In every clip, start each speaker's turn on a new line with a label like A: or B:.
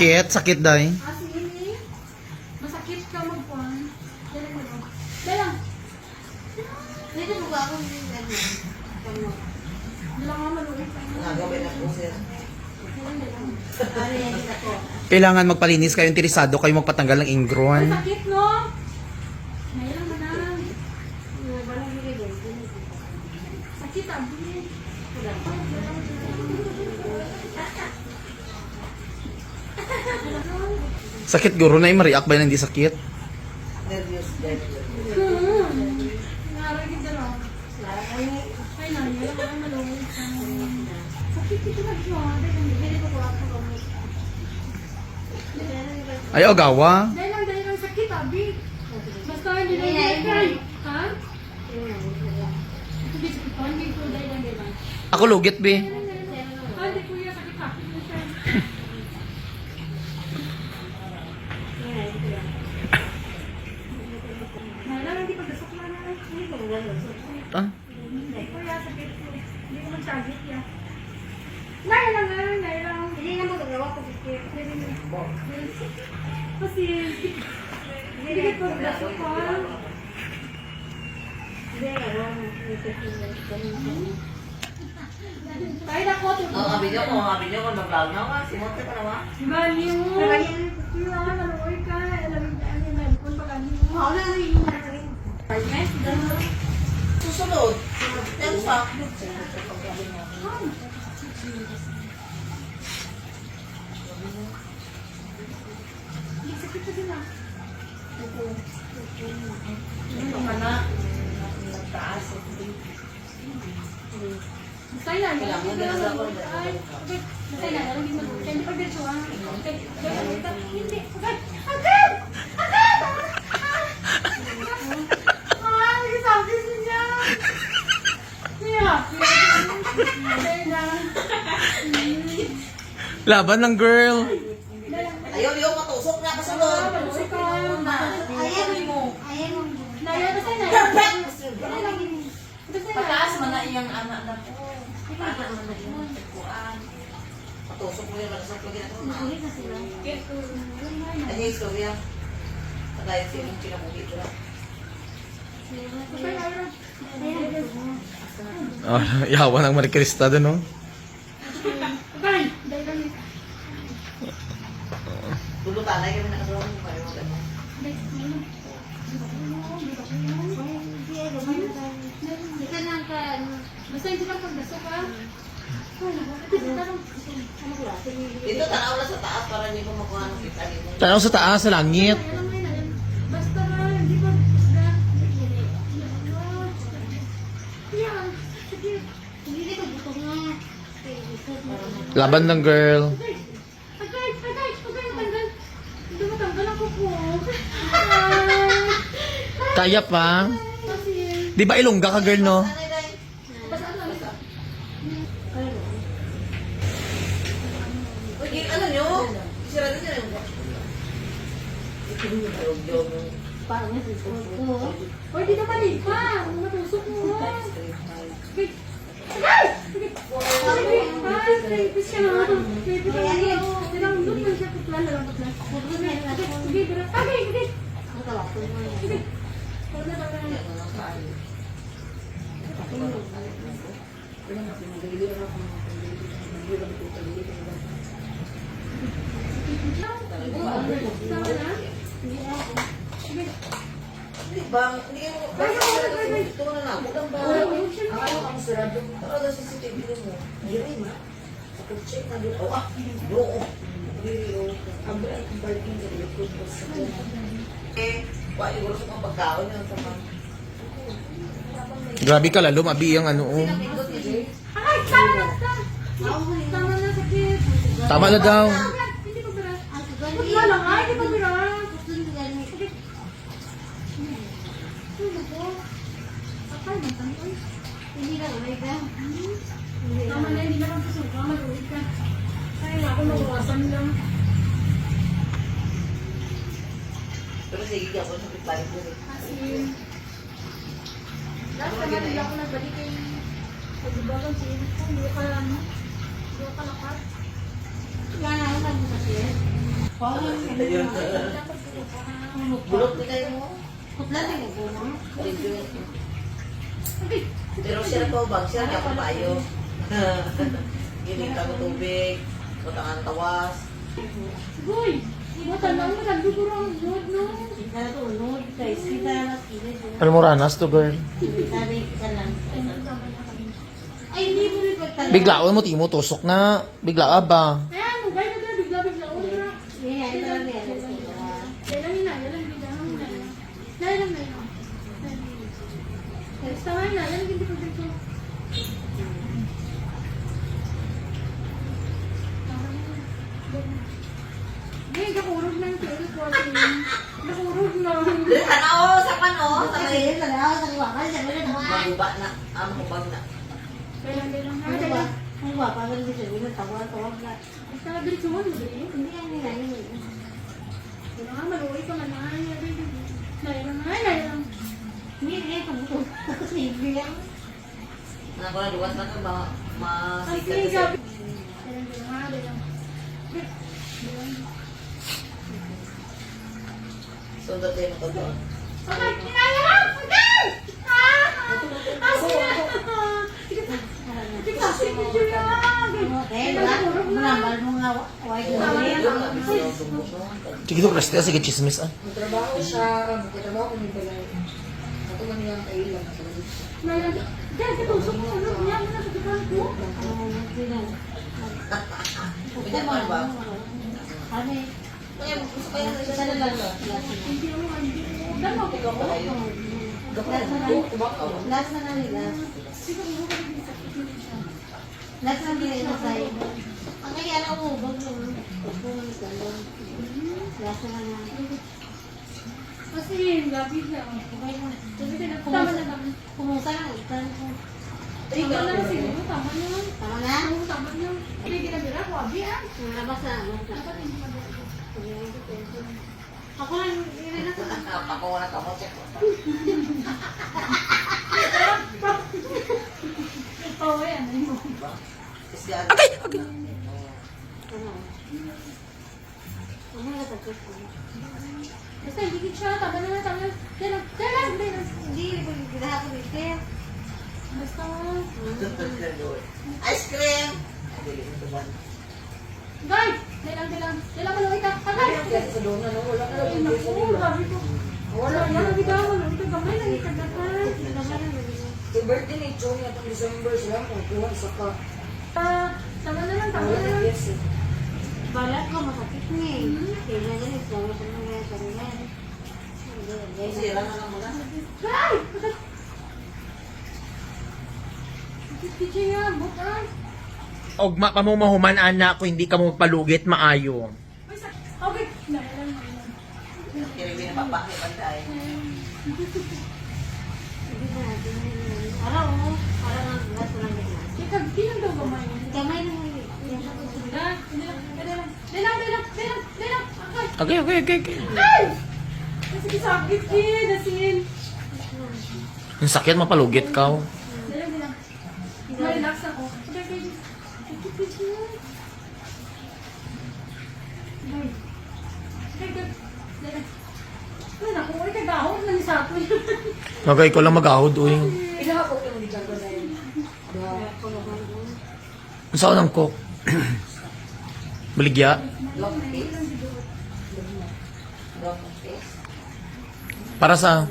A: Sakit, sakit dahi.
B: Ah, sige. Masakit ka magpuan. Dala mo lang. Dala.
C: Dito mo ba ako Ano?
B: Dala nga maluwi ka.
C: Ano yan isa ko?
A: Kailangan magpalinis kayo interesado kayo magpatanggal ng ingron.
B: Masakit no? Sakit
A: guro na yung react ba na hindi sakit?
B: Naragid dala. Ay
A: ogawa.
B: Dahil lang, dahil lang sakit abi. Basta hindi na yun. Ha? Hindi lang.
A: Ako lugit, be.
B: Ah, hindi kuya, sakit pa. Nala, hindi pagdasok na na.
A: Ah,
B: Hindi kuya, sakit ko. Hindi ko magsagit ya. Nala lang nga, nala lang.
C: Hindi na mo gagawa ko sikip.
B: Kasi, hindi ko pagdasok pa.
C: Hindi, ano,
B: Tayo na ko,
D: Oh, sabi niyo ko, sabi niyo ko, nag-vlog na ka. Simonte pa naman.
B: Bali mo. Kuya, maluoy ka. Alam mo, ano yung medicine pag ano mo.
C: Wala na yung natin.
D: Susunod. Yan sa.
B: Sakit kasi na.
D: Ano ka na? Nagtaas. Wala mo,
B: hindi na
D: ganun ako.
B: Basta yan, alam mo, kaya hindi pa diretso. Okay, okay, hindi. Agad! Agad! Agad! Ah, sabi niya. Kaya, kaya lang.
A: laban ng girl.
D: Ayaw, ayaw, matusok na kasunod.
B: Malusok ka.
C: Ayan mo. Ayan mo.
B: Naya, basta na.
D: Perfect! Pagkaas man na iyang anak na po. Anak man na iyang kuan. Matusok mo yung malusok lagi na ito na.
C: Sila.
D: Ano yung istorya? Kagaya siya yung pinamuhi ko lang.
A: Oh, yawa ng Marikrista doon, no?
B: Bye! Dahil lang.
D: Tulutanay kami nakasulang mo kayo. ano.
C: Hindi, ay, gamay na tayo. Hindi ka na ka, ano.
B: Basta hindi lang pagdasok ha.
C: Ano ko lang? Sige.
D: Dito tanaw na sa taas para hindi ko makuha ng kita
A: Tanaw sa taas, sa langit. Laban ng girl.
B: Ako!
A: Kaya pa.
B: Kasi...
A: Di ba ilongga ka, girl, no?
B: Ano?
D: Nyo? Isira din nyo yung
C: Parang nga gusto ko.
B: Oy, di naman eh pa! Matusok mo. Agay! Agay! Agay! Ay, creepy siya na. Creepy ka na. Dalang doon lang siya putla. Dalang putla. Agay! Agay! Agay! Agay! Agay!
C: Ang tawag ko mo yan.
B: Agay! Wala na wala na. Tama na? Sige.
D: Hindi ba? Hindi ko... Ito na na. Huwag ba? Ang ano ang sarado. Sa CCTV mo. Hindi ma. Ako check na doon. Oh, ah. Ang sa likod ko sa Eh, wala yung sa mga pagkaon yun sa mga...
A: Grabe ka lalo, mabi ang ano, oh.
B: Ay, tama na! Tama na, sakit.
A: Tama na daw.
B: Hindi ko bira.
C: Ang
B: hindi ko bira.
C: Gusto nyo ganun.
B: Ano po? Akay, matang ko.
C: Hindi na.
B: Tama na, hindi naman pasuka, mag-uwi ka. Ay, ako mawawasan lang.
D: Pero sige, ako sa pitbalik ko.
B: Kasi, last naman, hindi ako nagbalik kay Pagbabagan si Ines ko, hindi ka ano, hindi ka lakat.
C: Wala na ako nang kasi. Parang
D: Ito yun.
B: Dapat ko pa.
D: Bulot na kayo mo.
C: Kutla din ako na.
B: Okay.
D: Pero siya na bag, siya na ako payo. Ginig ka tubig, kutangan tawas.
B: Goy! Iba tanong mo, ko lang, good no?
C: Kita na to, unod. Kaya kita na kilit.
A: Ano mo ranas to girl?
C: Sabi ka lang. Ay, hindi mo rin pagtala.
A: Biglaon mo, timo, tusok na. Bigla ba?
B: Ayan, mugay na tayo, bigla-bigla. Oh, na.
C: Yan, ito lang yan.
B: Yan lang yan lang bigla. Yan lang tama na. Yan lang ko na ko. Na.
C: Yun, Ang guwapa ka rin sabi na tawag, tawag na.
B: Basta na dito mo, hindi.
C: Hindi yan nila yun.
B: Kailan nga, maluwi ka man na. Nailang na, nailang.
C: Hindi, hindi, kamuto. Kasi hindi yan.
D: Ano ko na, na ka ba?
B: Kasi
D: Masikat kasi.
B: kailan.
D: Sundot din mo to doon.
B: Okay, kinaya lang! Okay! Ah! Sila! Hindi kasi medyo yan.
C: Eh, wala. Manambal mo nga, na
D: mo.
A: Sige to, Christy, sige chismis ah.
E: Magtrabaho siya, magtrabaho ko ng balay. Ako man yung kailan.
B: Nailang. Diyan, katusok mo. Ano, yan na sa depan ko.
D: Ganyan pa ba?
C: Ano eh?
D: Kaya gusto ko yan.
C: Isa na lang.
B: Hindi mo, hindi mo. Dama ko.
C: Na na.
B: Siguro mo.
C: Last na nila ito sa'yo. Ang kaya alam mo, bag mo. Last na lang.
B: Kasi, gabi siya.
C: Okay na.
B: Kasi, tama na.
C: Kumusta na. Ko.
B: Tama na tama na.
C: Tama na?
B: Oo, tama na. Hindi ginabira ko, abi ah.
C: Nalabas na.
B: Dapat hindi mabira.
C: Ako lang, yun na sa
D: Ako wala ka mo.
B: Ikaw eh, ano yun?
D: Okay,
A: okay.
C: Ano? Ano na tapos ko?
B: Basta hindi siya, tama na lang, tama na. Lang, lang, yan lang.
C: Hindi, ginahapon ito.
B: Basta,
D: Ice cream!
B: guys, yan lang, yan lang. Yan lang, maluwi ka. Tagay!
E: Kaya sa doon na, no? Wala ka lang
B: naku, grabe ko. Wala, yan ang bigaw, maluwi ka. Lang, ikagatan.
E: Yung birthday ni Chong atong December sila, kung kuha isa pa.
B: Ah, Tama na lang, tama
E: Wala
B: na
E: na
B: lang.
E: yes eh.
C: Balat ko masakit ni. Kaya na ganit, sama sa mga sa mga.
D: Sira na lang muna.
B: Ay! Kitchen yan, bukan.
A: Ogma pa mo mahuman anak ko hindi ka mo palugit maayo.
B: Okay, na lang, na lang.
D: Na papakit ang tayo.
C: Na. Araw mo, parang ang gas lang ganyan.
B: Ikag, kinang daw gamay.
C: Na yun.
B: Hindi lang, hindi lang. Hindi lang, hindi lang, hindi lang, hindi lang. Okay.
A: Okay, okay, okay.
B: Ay! Kasi sakit kid, asin.
A: Ang sakit mapalugit ka.
B: Hindi lang, hindi lang. Ma-relax ako. Okay. Ay. Okay, good. Hindi lang. Ay, naku, ay kagahon na ni Sato.
A: Nagay ko lang magahod
E: ko yung
A: saan ang cook?
D: Beligya.
A: Para sa?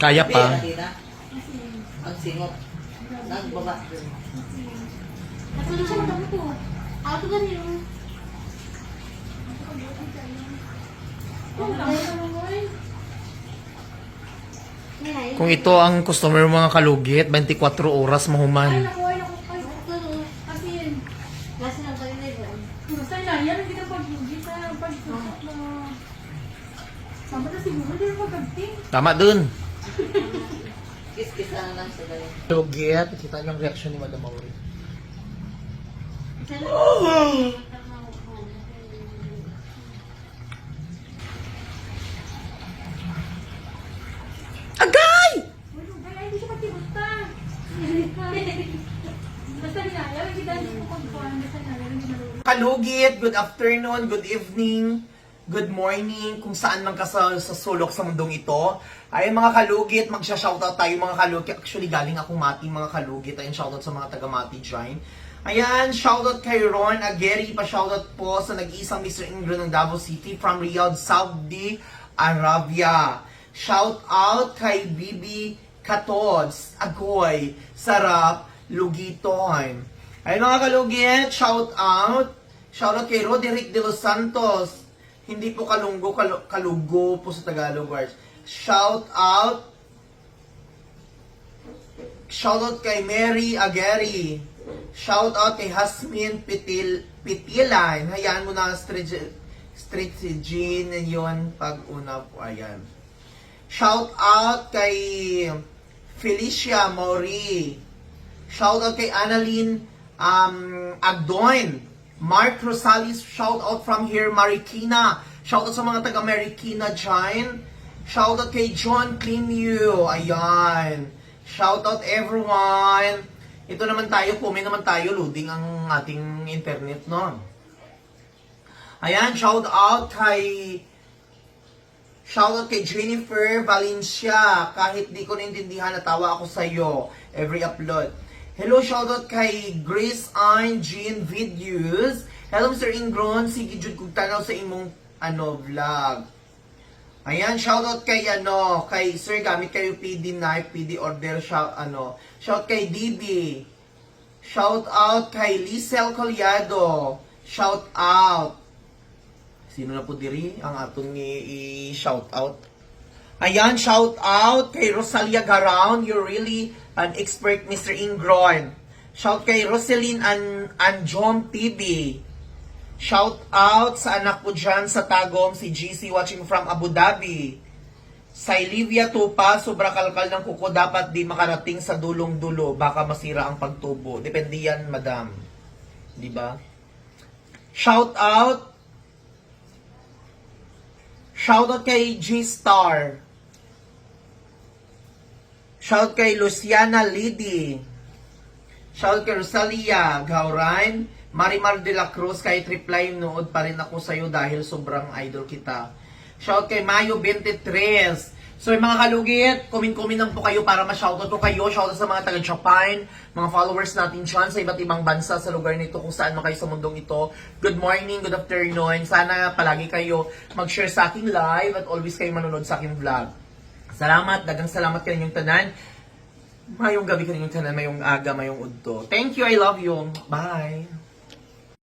A: Kaya pa.
D: Ang singot. Nagbaba.
C: Ako na siya ako.
B: Kung
A: ito ang customer mga kalugit, 24 oras mahuman. Tama dun.
D: Kiss-kiss na lang sa dayo.
A: Kalugit, kita niyo ang reaction ni Madam Mauri. Agay!
B: Ano ba? Hindi siya patibusta. Basta nilalaw, hindi dahil ko pagkuhan. Basta nilalaw, hindi malulog.
A: Kalugit, good afternoon, good evening, good morning, kung saan man ka sa, sa sulok sa mundong ito. Ay mga kalugit, magsha-shoutout tayo mga kalugit. Actually, galing akong Mati mga kalugit. Ayun, shoutout sa mga taga Mati dyan. Ayan, shoutout kay Ron Ageri, pa-shoutout po sa nag-iisang Mr. Ingrid ng Davao City from Riyadh, Saudi Arabia. Shout out kay Bibi Katods, Agoy, Sarap, Lugiton. Ay mga kalugit, shout out. Shout out kay Roderick de los Santos. Hindi po kalunggo, kalu- kalugo po sa Tagalog words. Shout out. Shout out kay Mary Ageri. Shout out kay Hasmin Pitil Pitilan. Hayaan mo na street street si Jean yun pag una po. Ayan. Shout out kay Felicia Mori. Shout out kay Annalyn um, Agdoin. Mark Rosales, shout out from here, Marikina. Shout out sa mga taga Marikina dyan. Shout out kay John Clinyu. Ayan. Shout out everyone. Ito naman tayo, comment naman tayo, loading ang ating internet, no? Ayan, shout out kay Shoutout kay Jennifer Valencia. Kahit di ko naintindihan, natawa ako sa iyo every upload. Hello, shoutout kay Grace Ann Jean Videos. Hello, Mr. Ingron. Sige, Jud, kung tanaw sa imong ano, vlog. Ayan, shoutout kay ano, kay Sir, gamit kayo PD knife, PD order, shout, ano, shout kay DB. Shout out kay Lisel Collado. Shout out. Sino na po diri ang atong i-shout out? Ayan, shout out kay Rosalia Garound. You're really an expert, Mr. Ingron. Shout kay Roselyn An Anjom TV. Shout out sa anak ko dyan sa Tagum, si GC watching from Abu Dhabi. Sa Olivia Tupa, sobra kalkal ng kuko, dapat di makarating sa dulong-dulo. Baka masira ang pagtubo. Depende yan, madam. Di ba? Shout out Shoutout kay G-Star. Shoutout kay Luciana Lidi. Shoutout kay Rosalia Gauran. Marimar de la Cruz, kahit reply nood pa rin ako sa'yo dahil sobrang idol kita. Shoutout kay Mayo 23. So mga kalugit, comment-comment lang po kayo para ma-shoutout ko kayo. Shoutout sa mga taga-Japan, mga followers natin dyan sa iba't ibang bansa sa lugar nito kung saan man kayo sa mundong ito. Good morning, good afternoon. Sana palagi kayo mag-share sa aking live at always kayo manonood sa aking vlog. Salamat, dagang salamat kayo yung tanan. Mayong gabi kayo yung tanan, mayong aga, mayong udto. Thank you, I love you. Bye!